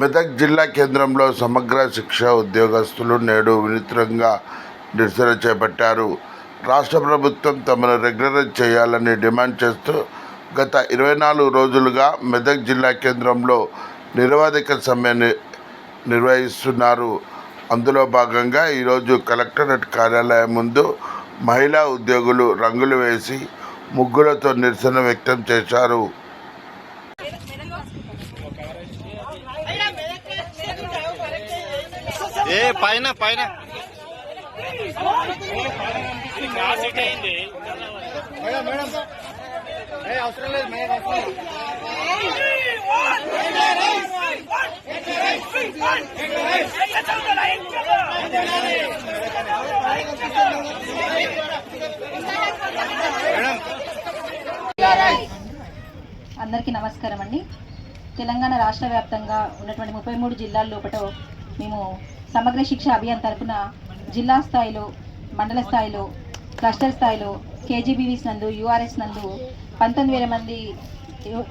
మెదక్ జిల్లా కేంద్రంలో సమగ్ర శిక్ష ఉద్యోగస్తులు నేడు వినూత్నంగా నిరసన చేపట్టారు. రాష్ట్ర ప్రభుత్వం తమను రెగ్యులరైజ్ చేయాలని డిమాండ్ చేస్తూ గత ఇరవై నాలుగు రోజులుగా మెదక్ జిల్లా కేంద్రంలో నిరవధిక సమ్మె నిర్వహిస్తున్నారు. అందులో భాగంగా ఈరోజు కలెక్టరేట్ కార్యాలయం ముందు మహిళా ఉద్యోగులు రంగులు వేసి ముగ్గులతో నిరసన వ్యక్తం చేశారు. ఏ పైన పైన. అవసరం లేదు అందరికీ నమస్కారం అండి. తెలంగాణ రాష్ట్ర వ్యాప్తంగా ఉన్నటువంటి ముప్పై మూడు జిల్లాల లోపల మేము సమగ్ర శిక్ష అభియాన్ తరపున జిల్లా స్థాయిలో మండల స్థాయిలో క్లస్టర్ స్థాయిలో కేజీబీవీస్ నందు యూఆర్ఎస్ నందు పంతొమ్మిది వేల మంది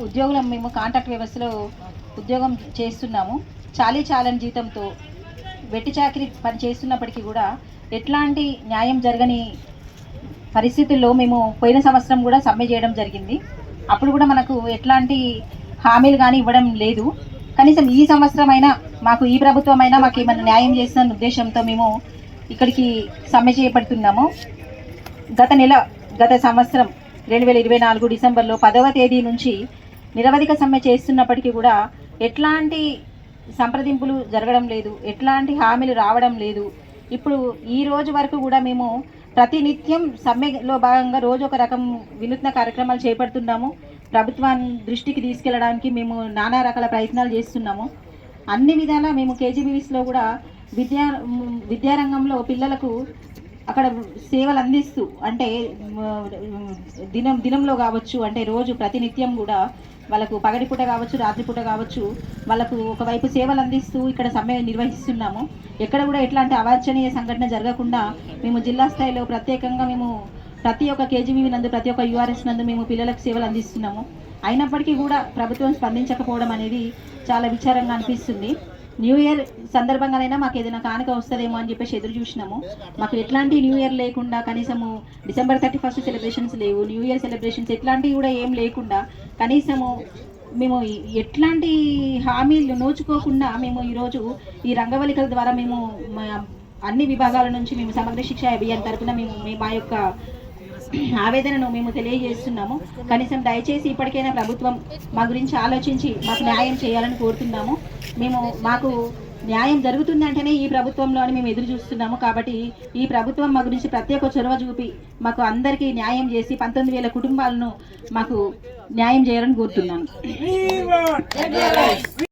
ఉద్యోగుల మేము కాంట్రాక్ట్ వ్యవస్థలో ఉద్యోగం చేస్తున్నాము. చాలీ చాలని జీతంతో వెట్టి చాకిరి పని చేస్తున్నప్పటికీ కూడా ఎట్లాంటి న్యాయం జరగని పరిస్థితుల్లో మేము పోయిన సంవత్సరం కూడా సమ్మె చేయడం జరిగింది. అప్పుడు కూడా మనకు ఎట్లాంటి హామీలు కానీ ఇవ్వడం లేదు. కనీసం ఈ సంవత్సరమైనా మాకు ఈ ప్రభుత్వం అయినా మాకు ఏమైనా న్యాయం చేస్తున్న ఉద్దేశంతో మేము ఇక్కడికి సమ్మె చేపడుతున్నాము. గత నెల గత సంవత్సరం రెండు వేల ఇరవై నాలుగు డిసెంబర్లో పదవ తేదీ నుంచి నిరవధిక సమ్మె చేస్తున్నప్పటికీ కూడా ఎట్లాంటి సంప్రదింపులు జరగడం లేదు ఎట్లాంటి హామీలు రావడం లేదు. ఇప్పుడు ఈ రోజు వరకు కూడా మేము ప్రతినిత్యం సమ్మెలో భాగంగా రోజు ఒక రకం వినూత్న కార్యక్రమాలు చేపడుతున్నాము. ప్రభుత్వాన్ని దృష్టికి తీసుకెళ్ళడానికి మేము నానా రకాల ప్రయత్నాలు చేస్తున్నాము. అన్ని విధాలా మేము కేజీబీవీస్లో కూడా విద్యా విద్యారంగంలో పిల్లలకు అక్కడ సేవలు అందిస్తూ అంటే దినం దినంలో కావచ్చు అంటే రోజు ప్రతినిత్యం కూడా వాళ్ళకు పగటిపూట కావచ్చు రాత్రిపూట కావచ్చు వాళ్ళకు ఒకవైపు సేవలు అందిస్తూ ఇక్కడ సమ్మె నిర్వహిస్తున్నాము. ఎక్కడ కూడా ఎట్లాంటి అవాంఛనీయ సంఘటన జరగకుండా మేము జిల్లా స్థాయిలో ప్రత్యేకంగా మేము ప్రతి ఒక్క కేజీబీ నందు ప్రతి ఒక్క యూఆర్ఎస్ నందు మేము పిల్లలకు సేవలు అందిస్తున్నాము. అయినప్పటికీ కూడా ప్రభుత్వం స్పందించకపోవడం అనేది చాలా విచారంగా అనిపిస్తుంది. న్యూ ఇయర్ సందర్భంగానైనా మాకు ఏదైనా కానుక వస్తుందేమో అని చెప్పేసి ఎదురు చూసినాము. మాకు ఎట్లాంటి న్యూ ఇయర్ లేకుండా కనీసము డిసెంబర్ థర్టీ ఫస్ట్ సెలబ్రేషన్స్ లేవు. న్యూ ఇయర్ సెలబ్రేషన్స్ ఎట్లాంటివి కూడా ఏం లేకుండా కనీసము మేము ఎట్లాంటి హామీలు నోచుకోకుండా మేము ఈరోజు ఈ రంగవల్లికల ద్వారా మేము మా- అన్ని విభాగాల నుంచి మేము సమగ్ర శిక్ష అభియాన్ తరపున మేము మా యొక్క ఆవేదనను మేము తెలియజేస్తున్నాము. కనీసం దయచేసి ఇప్పటికైనా ప్రభుత్వం మా గురించి ఆలోచించి మాకు న్యాయం చేయాలని కోరుతున్నాము. మేము మాకు న్యాయం జరుగుతుందంటేనే ఈ ప్రభుత్వంలో అని మేము ఎదురు చూస్తున్నాము. కాబట్టి ఈ ప్రభుత్వం మా గురించి ప్రత్యేక చొరవ చూపి మాకు అందరికీ న్యాయం చేసి పంతొమ్మిది వేల కుటుంబాలను మాకు న్యాయం చేయాలని కోరుతున్నాను.